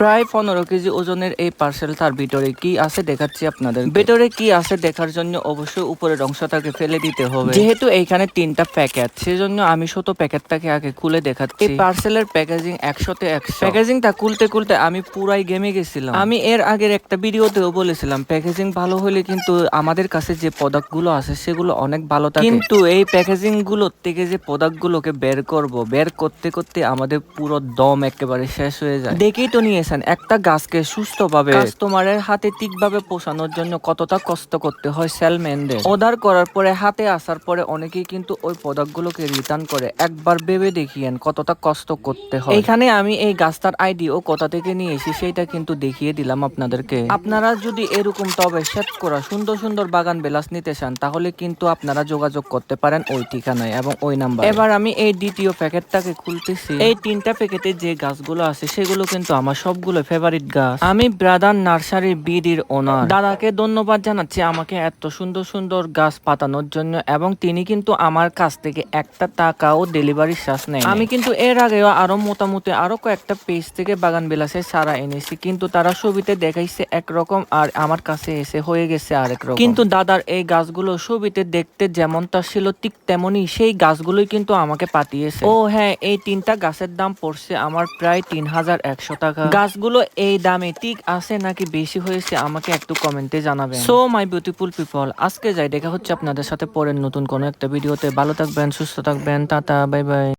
প্রায় পনেরো কেজি ওজনের এই পার্সেল তার ভিতরে কি আছে দেখাচ্ছি আপনাদের। ভিতরে কি আছে দেখার জন্য অবশ্যই উপরের অংশটাকে ফেলে দিতে হবে। যেহেতু এইখানে তিনটা প্যাকেট সেজন্য আমি শত প্যাকেটটাকে আগে খুলে দেখাচ্ছি। এই পার্সেলের প্যাকেজিং একশোতে একশো। প্যাকেজিংটা খুলতে খুলতে আমি পুরাই গেমে গেছিলাম। আমি এর আগের একটা ভিডিওতেও বলেছিলাম প্যাকেজিং ভালো হলে কিন্তু আমাদের কাছে যে প্রোডাক্টগুলো আছে সেগুলো অনেক ভালো থাকে। কিন্তু এই প্যাকেজিংগুলোর থেকে যে প্রোডাক্ট গুলোকে বের করব বের করতে করতে আমাদের পুরো দম একেবারে শেষ হয়ে যায়। দেখেই তো নিয়েছেন একটা গাছকে সুস্থভাবে কাস্টমারের হাতে ঠিকভাবে পোষানোর জন্য কতটা কষ্ট করতে হয় সেলম্যানদের অর্ডার করার পরে হাতে আসার পরে অনেকেই কিন্তু ওই প্রোডাক্ট গুলোকে রিটার্ন করে। একবার ভেবে দেখিয়েন কতটা কষ্ট করতে হয়। এখানে আমি এই গাছটার আইডি ও কোথা থেকে নিয়ে এসি সেটা কিন্তু দেখিয়ে দিলাম আপনাদেরকে। আপনারা যদি এরকম টবে সেট করা সুন্দর সুন্দর বাগান বেলাস নিতে চান তাহলে কিন্তু আপনারা যোগাযোগ করতে পারেন ওই ঠিকানায় এবং ওই নাম্বার। এবার আমি এই দ্বিতীয় প্যাকেটটাকে খুলতেছি। এই তিনটা প্যাকেটে যে গাছগুলো আছে সেগুলো কিন্তু আমার সবগুলো ফেভারিট গাছ। আমি ব্রাদার নার্সারি বিডির ওনার দাদাকে ধন্যবাদ জানাচ্ছি আমাকে এত সুন্দর সুন্দর গাছ পাতানোর জন্য এবং তিনি কিন্তু আমার কাছ থেকে একটা টাকাও ডেলিভারি চার্জ নেয় আমি কিন্তু এর আগেও আরও মোটামুটি আরও কয়েকটা পেজ থেকে বাগান বিলাসে সারা এনেছি। কিন্তু তারা ছবিতে দেখাইছে একরকম আর আমার কাছে এসে হয়ে গেছে আরেক রকম। কিন্তু দাদার এই গাছগুলো ছবিতে দেখতে যেমনটা ছিল ঠিক তেমনই সেই গাছগুলোই কিন্তু আমাকে পাতিয়েছে। ও হ্যাঁ এই তিনটা গাছের দাম পড়ছে আমার প্রায় তিন হাজার একশো টাকা। গাছগুলো এই দামে ঠিক আছে নাকি বেশি হয়েছে, আমাকে একটু কমেন্টে জানাবেন। সো মাই বিউটিফুল পিপল আজকে যাই, দেখা হচ্ছে আপনাদের সাথে পরের নতুন কোনো একটা ভিডিওতে। ভালো থাকবেন, সুস্থ থাকবেন, টাটা বাই বাই